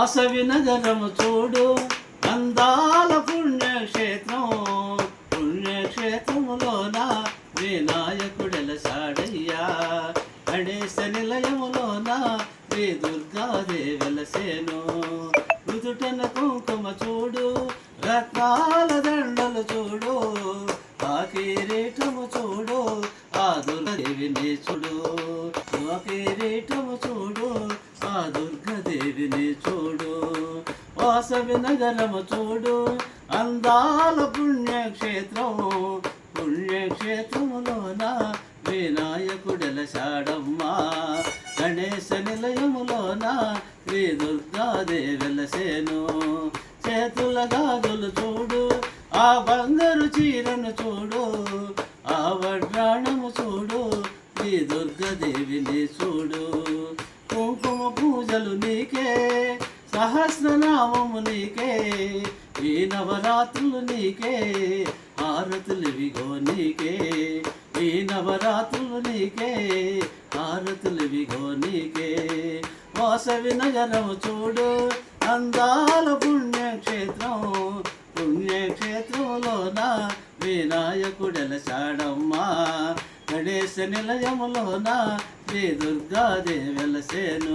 వాసవి నగరము చూడు. అందాల పుణ్యక్షేత్రం పుణ్యక్షేత్రములోన వినాయకుడెలసాడయ్యా గణేశ నిలయములోన శ్రీ దుర్గాదేవి వెలసేను మృదుటన కుంకుమ చూడు రత్నాల దండలు చూడు. ఆ కిరీటము చూడు ఆ దుర్గదేవిని చూడు. ఆ కిరీటము చూడు ఆ దుర్గదేవిని చూడు వాసవి నగరము చూడు అందాల పుణ్యక్షేత్రం పుణ్యక్షేత్రములోన వినాయకుడెలసాడమ్మా గణేశ నిలయములోన శ్రీ దుర్గాదేవి సేను. చేతుల గాజులు చూడు ఆ బంగారు చీరను చూడు ఆ వడ్రాణము చూడు శ్రీ దుర్గదేవిని చూడు. కుంకుమ పూజలు నీకే సహస్రనామము నీకే ఈ నవరాత్రులు నీకే హారతులివిగో నీకే ఈ నవరాత్రులు నీకే హారతులివిగో నీకే. వాసవి నగరం చూడు అందాల పుణ్యక్షేత్రం పుణ్యక్షేత్రంలోన వినాయకుడెలసాడమ్మా గణేశ నిలయములోన శ్రీ దుర్గాదేవి వెలసేను.